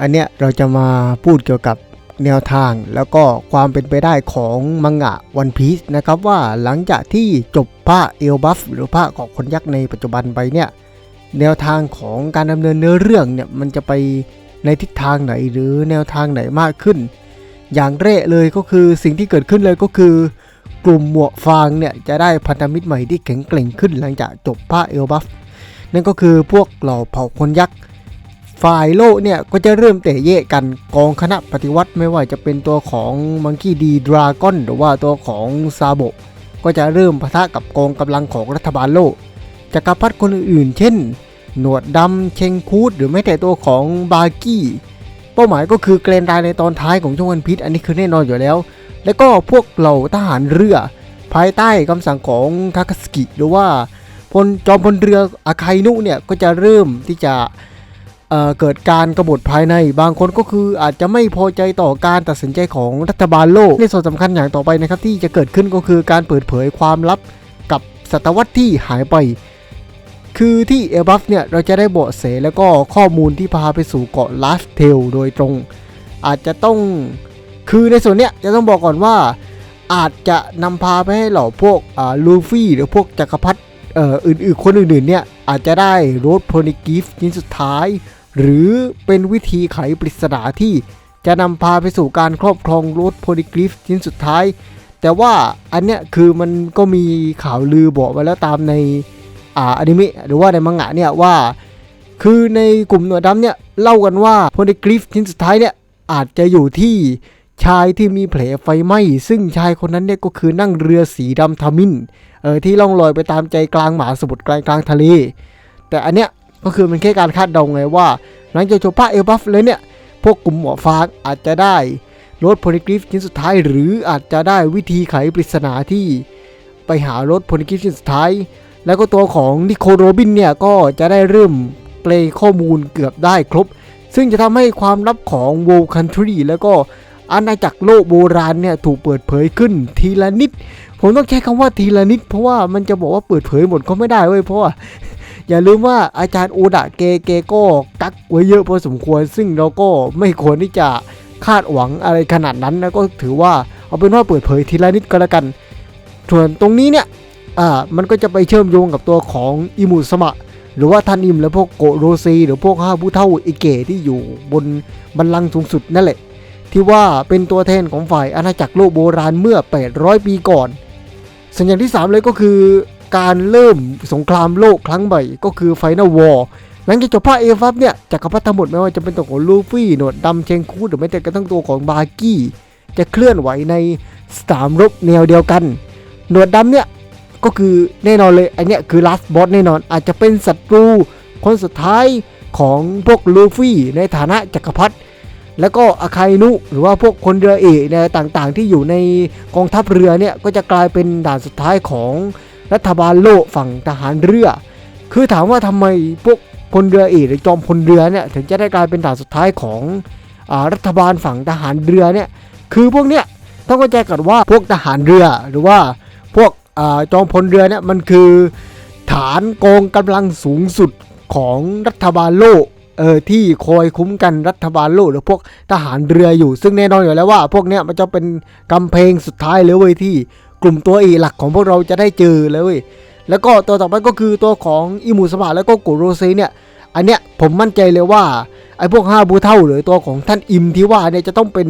อันเนี้ยเราจะมาพูดเกี่ยวกับแนวทางแล้วก็ความเป็นไปได้ของมังงะวันพีซนะครับว่าหลังจากที่จบภาคเอลบัฟหรือภาคของคนยักษ์ในปัจจุบันไปเนี่ยแนวทางของการดำเนินเนื้อเรื่องเนี่ยมันจะไปในทิศทางไหนหรือแนวทางไหนมากขึ้น อย่างแรกเลยก็คือสิ่งที่เกิดขึ้นเลยก็คือกลุ่มหมวกฟางเนี่ยจะได้พันธมิตรใหม่ที่แข็งแกร่งขึ้นหลังจากจบภาคเอลบัฟนั่นก็คือพวกเหล่าเผ่าคนยักษ์ ฝ่ายโลกเนี่ยก็จะเริ่มเตะเยะกันกองคณะปฏิวัติไม่ว่าจะเป็นตัวของมังกี้ดีดราก้อนหรือว่าตัวของซาโบก็จะเริ่มปะทะกับกองกำลังของรัฐบาลโลกจักรพรรดิคนอื่นเช่น หนวดดำเชงคูดหรือแม้แต่ตัวของบาร์กี้ เป้าหมายก็คือเกรนไดในตอนท้ายของช่วงวันพิษอันนี้คือแน่นอนอยู่แล้ว แล้วก็พวกเหล่าทหารเรือ ภายใต้คำสั่งของทาคาสกิหรือว่าพลจอมพลเรืออาคาอินุเนี่ยก็จะเริ่มที่จะ เเกิดการกบฏภายใน บางคนก็คืออาจจะไม่พอใจต่อการตัดสินใจของรัฐบาลโลกในส่วนสำคัญอย่างต่อไปนะครับที่จะเกิดขึ้นก็คือการเปิดเผยความลับกับศตวรรษที่หายไป คือที่เอลบัฟเนี่ยเราจะได้เบาะแสแล้วก็ข้อมูลที่พาไปสู่เกาะลาสเทลโดยตรง อาจจะต้องคือในส่วนเนี้ยจะต้องบอกก่อนว่าอาจจะนำพาไปให้เหล่าพวกลูฟี่หรือพวกจักรพรรดิอื่นๆ คนอื่นๆเนี่ยอาจจะได้โรดโพนิกิฟชิ้นสุดท้าย หรือเป็นวิธีไขปริศนาที่จะนำพาไปสู่การครอบครองรถโพลิกริฟชิ้นสุดท้าย แต่ว่าอันเนี้ยคือมันก็มีข่าวลือบอกมาแล้วตามในอ่าอนิเมะหรือว่าในมังงะเนี่ยว่า คือในกลุ่มหน่วดดำเนี่ยเล่ากันว่าโพลิกริฟชิ้นสุดท้ายเนี่ยอาจจะอยู่ที่ชายที่มีแผลไฟไหม้ซึ่งชายคนนั้นเนี่ยก็คือนั่งเรือสีดำทามินเออที่ล่องลอยไปตามใจกลางหมาสมุทรกลางกลางทะเล แต่อันเนี้ย ก็คือมันแค่การคาดเดาไงว่า หลังจากจบภาคเอลบัฟเลยเนี่ย พวกกลุ่มหมอฟ้าอาจจะได้รถโพลิกริฟชิ้นสุดท้าย หรืออาจจะได้วิธีไขปริศนาที่ไปหารถโพลิกริฟชิ้นสุดท้าย แล้วก็ตัวของนิโคโรบินเนี่ยก็จะได้เริ่มเปลยข้อมูลเกือบได้ครบ ซึ่งจะทำให้ความลับของ World Country แล้วก็อาณาจักรโลกโบราณเนี่ยถูกเปิดเผยขึ้นทีละนิด ผมต้องใช้คำว่าทีละนิด เพราะว่ามันจะบอกว่าเปิดเผยหมดก็ไม่ได้เว้ยเพราะว่า อย่าลืมว่าอาจารย์โอดะเกเกโก็กักไว้เยอะพอสมควร ซึ่งเราก็ไม่ควรที่จะคาดหวังอะไรขนาดนั้นนะก็ถือว่าเอาเป็นว่าเปิดเผยทีละนิดก็แล้วกันส่วนตรงนี้เนี่ยอ่ามันก็จะไปเชื่อมโยงกับตัวของอิมุสมะ หรือว่าทันอิมและพวกโกโรซี หรือพวกห้าผู้เท่าอิเกะที่อยู่บนบัลลังก์สูงสุดนั่นแหละ ที่ว่าเป็นตัวแทนของฝ่ายอาณาจักรโลกโบราณเมื่อ 800 ปีก่อนส่วนอย่างที่ 3 เลยก็คือ การเริ่มสงครามโลกครั้งใหม่ก็คือไฟน a ลวอร์หลังจากจบภาคเอฟับเนี่ยจักรพรรดิทั้งหมดไม่ว่าจะเป็นตัวของลูฟี่หนวดดำเชงคูดหรือแม้แต่กระทั่งตัวของบาร์กี้ จะเคลื่อนไหวในสนามรบแนวเดียวกัน หนวดดำเนี่ยก็คือแน่นอนเลยอันเนี้ยคือ last boss แน่นอนอาจจะเป็นศัตรูคนสุดท้ายของพวกลูฟี่ในฐานะจักรพรรดิแล้วก็อาคาอินุหรือว่าพวกคนเรือเอกในต่างๆ ที่อยู่ในกองทัพเรือเนี่ยก็จะกลายเป็นด่านสุดท้ายของ รัฐบาลโลกฝั่งทหารเรือ คือถามว่าทำไมพวกพลเรือเอกหรือจอมพลเรือเนี่ยถึงจะได้กลายเป็นด่านสุดท้ายของอรัฐบาลฝั่งทหารเรือเนี่ยคือพวกเนี้ยต้องเข้าใจก่อนว่าพวกทหารเรือหรือว่าพวกอจอมพลเรือเนี่ยมันคือ ฐานกองกำลังสูงสุดของรัฐบาลโลกเออที่คอยคุ้มกันรัฐบาลโลกหรือพวกทหารเรืออยู่ ซึ่งแน่นอนอยู่แล้วว่า พวกเนี้ยมันจะเป็นกำแพงสุดท้ายเลยเว้ยที่กลุ่มตัวเอกหลักของพวกเราจะได้เจอเลย แล้วก็ตัวต่อไปก็คือตัวของอิมูสมาแล้วก็โกโรเซเนี่ย อันเนี้ยผมมั่นใจเลยว่าไอ้พวกห้าบูเท่าหรือตัวของท่านอิมที่ว่าเนี่ยจะต้องเป็น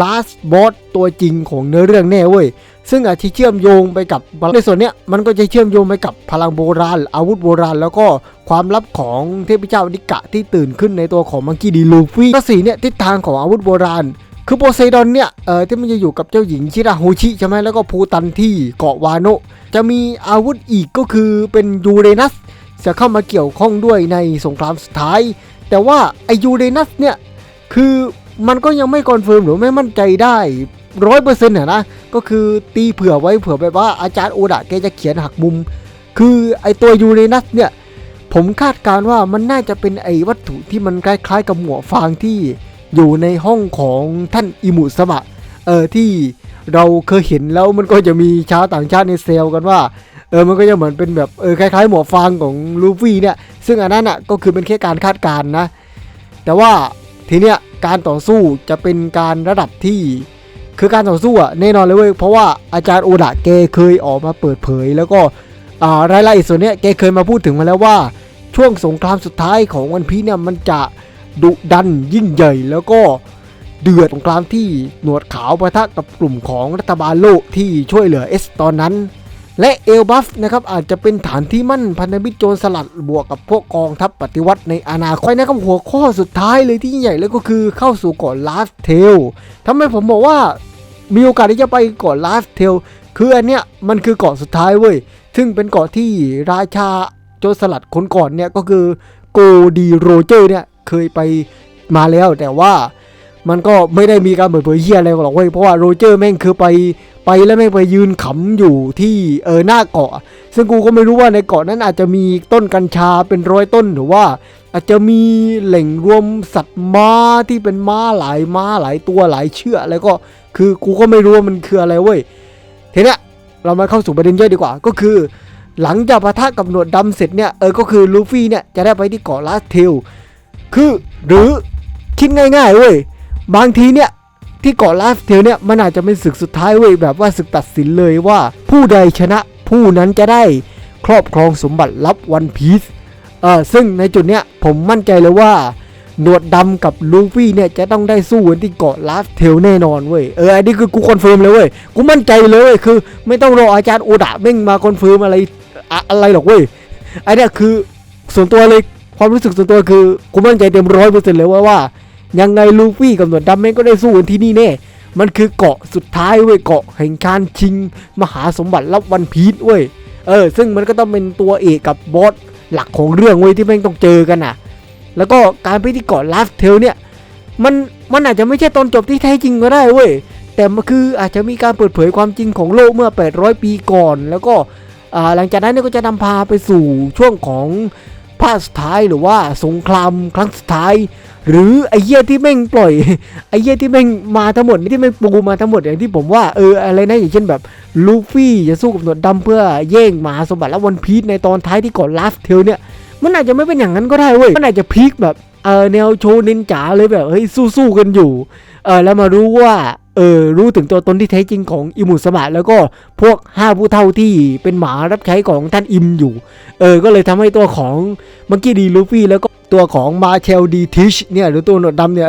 last boss ตัวจริงของเนื้อเรื่องแน่เว้ย ซึ่งอาจจะเชื่อมโยงไปกับในส่วนเนี้ยมันก็จะเชื่อมโยงไปกับพลังโบราณ อาวุธโบราณ แล้วก็ความลับของเทพเจ้านิกะที่ตื่นขึ้นในตัวของมังกี้ดีลูฟี่ก็สีเนี่ยทิศทางของอาวุธโบราณ คือโพไซดอนเนี่ยเออที่มันจะอยู่กับเจ้าหญิงชิราโฮชิใช่ไหมแล้วก็พูตันที่เกาะวาโนะจะมีอาวุธอีกก็คือเป็นยูเรนัสจะเข้ามาเกี่ยวข้องด้วยในสงครามสุดท้าย แต่ว่าไอยูเรนัสเนี่ยคือมันก็ยังไม่คอนเฟิร์มหรือไม่มั่นใจได้ร้อยเปอร์เซ็นต์นะ ก็คือตีเผื่อไว้เผื่อแบบว่าอาจารย์โอดะแกจะเขียนหักมุม คือไอตัวยูเรนัสเนี่ยผมคาดการว่ามันน่าจะเป็นไอวัตถุที่มันคล้ายๆกับหมวกฟางที่ อยู่ในห้องของท่านอิมุสมะเออที่เราเคยเห็นแล้วมันก็จะมีชาวต่างชาติในเซลกันว่าเออมันก็จะเหมือนเป็นแบบเออคล้ายๆหมวกฟางของลูฟี่เนี่ยซึ่งอันนั้นอะก็คือเป็นแค่การคาดการณ์นะ แต่ว่าทีเนี้ยการต่อสู้จะเป็นการระดับที่คือการต่อสู้อะแน่นอนเลยเว้ยเพราะว่าอาจารย์โอดะแกเคยออกมาเปิดเผย แล้วก็อ่ารายละเอียดส่วนเนี้ยแกเคยมาพูดถึงมาแล้วว่าช่วงสงครามสุดท้ายของวันพีเนี่ยมันจะ ดุดันยิ่งใหญ่แล้วก็เดือดสงครามที่หนวดขาวปะทะกับกลุ่มของรัฐบาลโลกที่ช่วยเหลือเอสตอนนั้น และเอลบัฟนะครับอาจจะเป็นฐานที่มั่นพันธมิตรโจรสลัดบวกกับพวกกองทัพปฏิวัติในอนาคตนะครับหัวข้อสุดท้ายเลยที่ใหญ่เลยก็คือเข้าสู่เกาะลาสเทลทำไมผมบอกว่ามีโอกาสที่จะไปเกาะลาสเทลคืออันเนี้ยมันคือเกาะสุดท้ายเว้ย ซึ่งเป็นเกาะที่ราชาโจรสลัดคนก่อนเนี่ยก็คือโกดีโรเจอร์เนี่ย เคยไปมาแล้วแต่ว่ามันก็ไม่ได้มีการเปิดเผยเฮียอะไรหรอกเว้ยเพราะว่าโรเจอร์แม่งคือไปไปแล้วแม่งไปยืนขำอยู่ที่เออหน้าเกาะ ซึ่งกูก็ไม่รู้ว่าในเกาะนั้นอาจจะมีต้นกัญชาเป็นร้อยต้นหรือว่า อาจจะมีแหล่งรวมสัตว์ม้าที่เป็นม้าหลายม้าหลายตัวหลายเชือกแล้วก็คือกูก็ไม่รู้ว่ามันคืออะไรเว้ยทีเนี้ยเรามาเข้าสู่ประเด็นย่อยดีกว่า ก็คือ หลังจากปะทะกับหนวดดำเสร็จเนี่ยเออก็คือลูฟี่เนี่ยจะได้ไปที่เกาะลาสเทล คือหรือคิดง่ายๆเว้ยบางทีเนี่ยที่เกาะลาสเทลเนี่ยมันอาจจะเป็นศึกสุดท้ายเว้ยแบบว่าศึกตัดสินเลยว่า ผู้ใดชนะผู้นั้นจะได้ครอบครองสมบัติลับวันพีซเออซึ่งในจุดเนี้ยผมมั่นใจเลยว่าหนวดดำกับลูฟี่เนี่ยจะต้องได้สู้กันที่เกาะลาสเทลแน่นอนเว้ยเอออันนี้คือกูคอนเฟิร์มเลยเว้ยกูมั่นใจเลยเว้ยคือ ไม่ต้องรออาจารย์โอดะแม่งมาคอนเฟิร์มอะไรอะอะไรหรอกเว้ยไอเนี้ยคือส่วนตัวเลย ความรู้สึกส่วนตัวคือกูมั่นใจเต็มร้อยเปอร์เซ็นต์เลยว่าว่า ยังไงลูฟี่กับหนวดดำแม่งก็ได้สู้กันที่นี่แน่ มันคือเกาะสุดท้ายเว้ยเกาะแห่งการชิง มหาสมบัติลับวันพีชเว้ยเออ ซึ่งมันก็ต้องเป็นตัวเอกกับบอสหลักของเรื่องเว้ยที่แม่งต้องเจอกันอะ แล้วก็การไปที่เกาะลาสเทลเนี่ยมันมันอาจจะไม่ใช่ตอนจบที่แท้จริงก็ได้เว้ยแต่มันคืออาจจะมีการเปิดเผยความจริงของโลกเมื่อ 800 ปีก่อน แล้วก็หลังจากนั้นก็จะนำพาไปสู่ช่วงของาคสุดท้ายหรือว่าสงครามครั้งสุดท้าย หรือไอ้เหี้ยที่แม่งปล่อยไอ้เหี้ยที่แม่งมาทั้งหมดที่แม่งปูมาทั้งหมดอย่างที่ผมว่าเอออะไรนะอย่างเช่นแบบลูฟี่จะสู้กับหนวดดำเพื่อแย่งมหาสมบัติและวันพีชในตอนท้ายที่เกาะลาสเทลเนี่ยมันอาจจะไม่เป็นอย่างนั้นก็ได้เว้ยมันอาจจะพลิกแบบเออแนวโชว์นินจ๋าเลยแบบเฮ้ยสู้ๆกันอยู่เออแล้วมารู้ว่า เออรู้ถึงตัวตนที่แท้จริงของอิมุสมะแล้วก็พวกห้าผู้เท่าที่เป็นหมารับใช้ของท่านอิมอยู่ เออก็เลยทำให้ตัวของมังกี้ดีลูฟี่แล้วก็ตัวของมาเชลดีทิชเนี่ยหรือตัวหนวดดำเนี่ย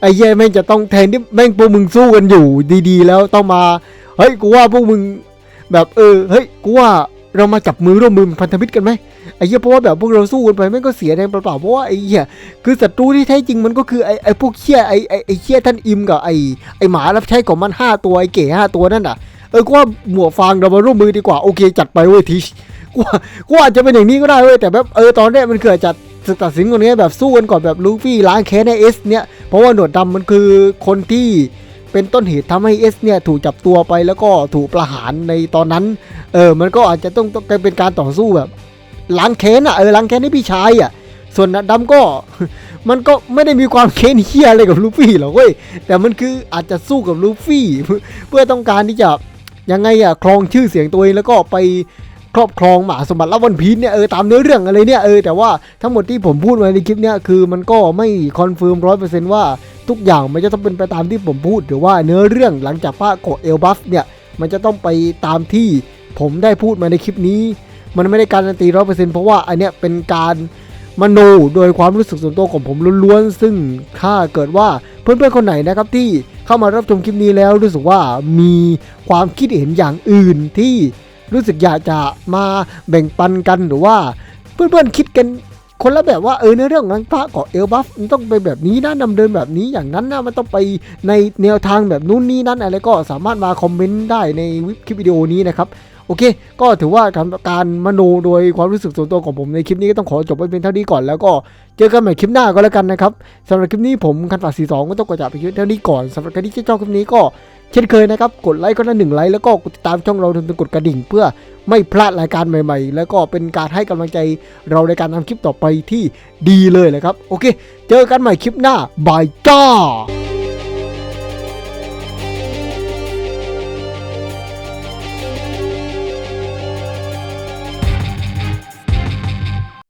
ไอ้เย่แม่งจะต้องแทนที่แม่งพวกมึงสู้กันอยู่ดีๆ แล้วต้องมา เฮ้ยกูว่าพวกมึงแบบเออเฮ้ยกูว่า เรามาจับมือร่วมมือเป็นพันธมิตรกันไหมไอ้เหี้ยเพราะว่าแบบพวกเราสู้กันไปแม่งก็เสียแรงเปล่าๆเพราะว่าไอ้เหี้ยคือศัตรูที่แท้จริงมันก็คือไอ้ไอ้พวกเชี่ยไอ้ไอ้ไอ้เชี่ยท่านอิมกับไอ้ไอ้หมารับใช้ของมันห้าตัวไอ้เก๋ห้าตัวนั่นน่ะเออกูว่าหมวกฟางเรามาร่วมมือดีกว่าโอเค จัดไปเว้ยทิชกูว่ากูอาจจะเป็นอย่างนี้ก็ได้เว้ยแต่แบบเออตอนแรกมันเกิดจัดศึกตัดสินคนนี้แบบสู้กันก่อนแบบลูฟี่ล้างแค้นในเอสเนี่ยเพราะว่าหนวดดำมันคือคนที่ เป็นต้นเหตุทำให้เอสเนี่ยถูกจับตัวไปแล้วก็ถูกประหารในตอนนั้น เออ มันก็อาจจะต้องเป็นการต่อสู้แบบล้างแค้นอะ เออล้างแค้นให้พี่ชายอะ ส่วนดำก็มันก็ไม่ได้มีความเค้นเฮียอะไรกับลูฟี่หรอกเว้ย แต่มันคืออาจจะสู้กับลูฟี่ เพื่อต้องการที่จะยังไงอะครองชื่อเสียงตัวเองแล้วก็ไปครอบครองหมาสมบัติรับวันพีชเนี่ยเออตามเนื้อเรื่องอะไรเนี่ยเออแต่ว่าทั้งหมดที่ผมพูดมาในคลิปเนี้ยคือมันก็ไม่คอนเฟิร์มร้อยเปอร์เซนต์ว่า ทุกอย่างมันจะต้องเป็นไปตามที่ผมพูด หรือว่าเนื้อเรื่องหลังจากป้าโกเอลบัฟเนี่ย มันจะต้องไปตามที่ผมได้พูดมาในคลิปนี้ มันไม่ได้การันตีร้อยเปอร์เซ็นต์เพราะว่าอันเนี้ยเป็นการมโนโดยความรู้สึกส่วนตัวของผมล้วนๆซึ่งถ้าเกิดว่าเพื่อนๆคนไหนนะครับที่เข้ามารับชมคลิปนี้แล้วรู้สึกว่ามีความคิดเห็นอย่างอื่นที่รู้สึกอยากจะมาแบ่งปันกันหรือว่าเพื่อนๆคิดกัน คนละแบบว่าเออในเรื่องของพระเกาะเอลบัฟมันต้องไปแบบนี้นะนำเดินแบบนี้อย่างนั้นนะมันต้องไปในแนวทางแบบนู้นนี่นั่นอะไรก็สามารถมาคอมเมนต์ได้ในคลิปวิดีโอนี้นะครับ โอเค ก็ถือว่าการมโนโดยความรู้สึกส่วนตัวของผมในคลิปนี้ก็ต้องขอจบไว้เป็นเท่านี้ก่อนแล้วก็เจอกันใหม่คลิปหน้าก็แล้วกันนะครับสำหรับคลิปนี้ผมคันฝากสีสองก็ต้องกระจายไปคลิปเท่านี้ก่อนสำหรับใครที่ชอบคลิปนี้ก็เช่นเคยนะครับ กดไลค์ก็ได้หนึ่งไลค์แล้วก็กดติดตามช่องเราถึงกดกระดิ่ง เพื่อไม่พลาดรายการใหม่ ๆ แล้วก็เป็นการให้กำลังใจเราในการทำคลิปต่อไปที่ดีเลยเลยครับ โอเค เจอกันใหม่คลิปหน้าบายจ้า